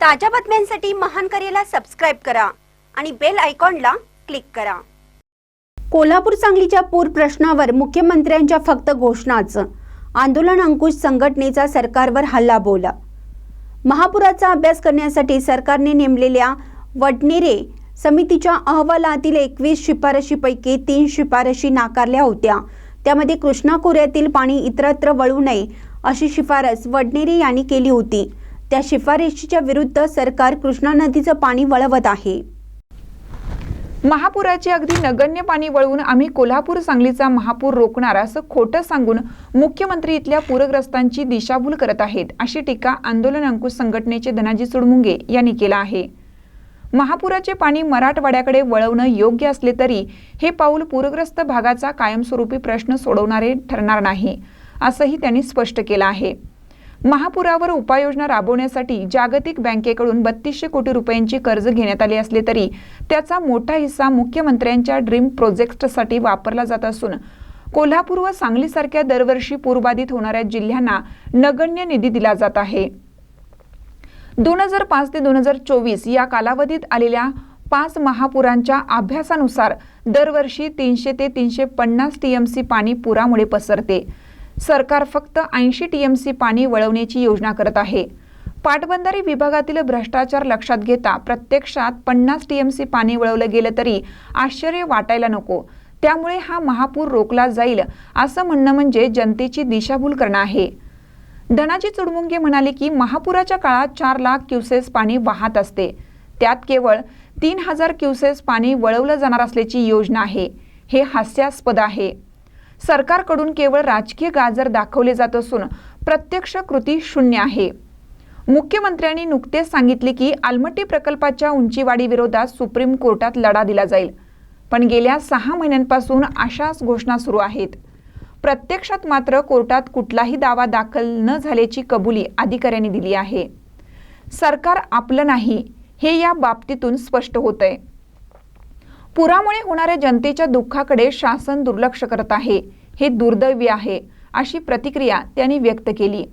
ताज्या बातम्यांसाठी महान करेला सबस्क्राईब करा आणि बेल आयकॉनला क्लिक करा. कोल्हापूर सांगलीच्या पूर प्रश्नावर मुख्यमंत्र्यांच्या फक्त घोषणाच आंदोलन अंकुश संघटनेचा सरकारवर हल्ला बोला महापुराचा अभ्यास करण्यासाठी सरकारने नेमलेल्या वडनेरे समितीच्या अहवालातील एकवीस शिफारशीपैकी तीन शिफारशी नाकारल्या होत्या. त्यामध्ये कृष्णा खोऱ्यातील पाणी इतरत्र वळू नये अशी शिफारस वडनेरे यांनी केली होती. त्या शिफारशीच्या विरुद्ध सरकार कृष्णा नदीचं पाणी वळवत आहे. महापुराचे अगदी नगण्य पाणी वळवून आम्ही कोल्हापूर सांगलीचा महापूर रोखणार असं खोटं सांगून मुख्यमंत्री इथल्या पूरग्रस्तांची दिशाभूल करत आहेत अशी टीका आंदोलन अंकुश संघटनेचे धनाजी सुडमुंगे यांनी केला आहे. महापुराचे पाणी मराठवाड्याकडे वळवणं योग्य असले तरी हे पाऊल पूरग्रस्त भागाचा कायमस्वरूपी प्रश्न सोडवणारे ठरणार नाही असंही त्यांनी स्पष्ट केलं आहे. महापुरावर उपाययोजना राबवण्यासाठी जागतिक बँकेकडून बत्तीसशे कोटी रुपयांची कर्ज घेण्यात आली असली तरी त्याचा मोठा हिस्सा मुख्यमंत्र्यांच्या ड्रीम प्रोजेक्टसाठी वापरला जात असून कोल्हापूर व सांगलीसारख्या दरवर्षी पूरबाधित होणाऱ्या जिल्ह्यांना नगण्य निधी दिला जात आहे. दोन हजार पाच ते दोन हजार चोवीस या कालावधीत आलेल्या पाच महापुरांच्या अभ्यासानुसार दरवर्षी तीनशे ते तीनशे पन्नास टीएमसी पाणी पुरामुळे पसरते. सरकार फक्त ऐंशी टीएमसी पाणी वळवण्याची योजना करत आहे. पाटबंधारे विभागातील भ्रष्टाचार लक्षात घेता प्रत्यक्षात पन्नास टीएमसी पाणी वळवलं गेलं तरी आश्चर्य वाटायला नको. त्यामुळे हा महापूर रोखला जाईल असं म्हणणं म्हणजे जनतेची दिशाभूल करणं आहे. धनाजी चुडमुंगे म्हणाले की महापुराच्या काळात चार लाख क्युसेस पाणी वाहत असते. त्यात केवळ तीन हजार क्युसेस पाणी वळवलं जाणार असल्याची योजना आहे. हे हास्यास्पद आहे. सरकारकडून केवळ राजकीय गाजर दाखवले जात असून प्रत्यक्ष कृती शून्य आहे. मुख्यमंत्र्यांनी नुकतेच सांगितले की आलमट्टी प्रकल्पाच्या उंचीवाडीविरोधात सुप्रीम कोर्टात लढा दिला जाईल. पण गेल्या सहा महिन्यांपासून अशाच घोषणा सुरू आहेत. प्रत्यक्षात मात्र कोर्टात कुठलाही दावा दाखल न झाल्याची कबुली अधिकाऱ्यांनी दिली आहे. सरकार आपलं नाही हे या बाबतीतून स्पष्ट होतंय. पुरामुळे होणाऱ्या जनतेच्या दुःखाकडे शासन दुर्लक्ष करत आहे. हे दुर्दैवी आहे अशी प्रतिक्रिया त्यांनी व्यक्त केली.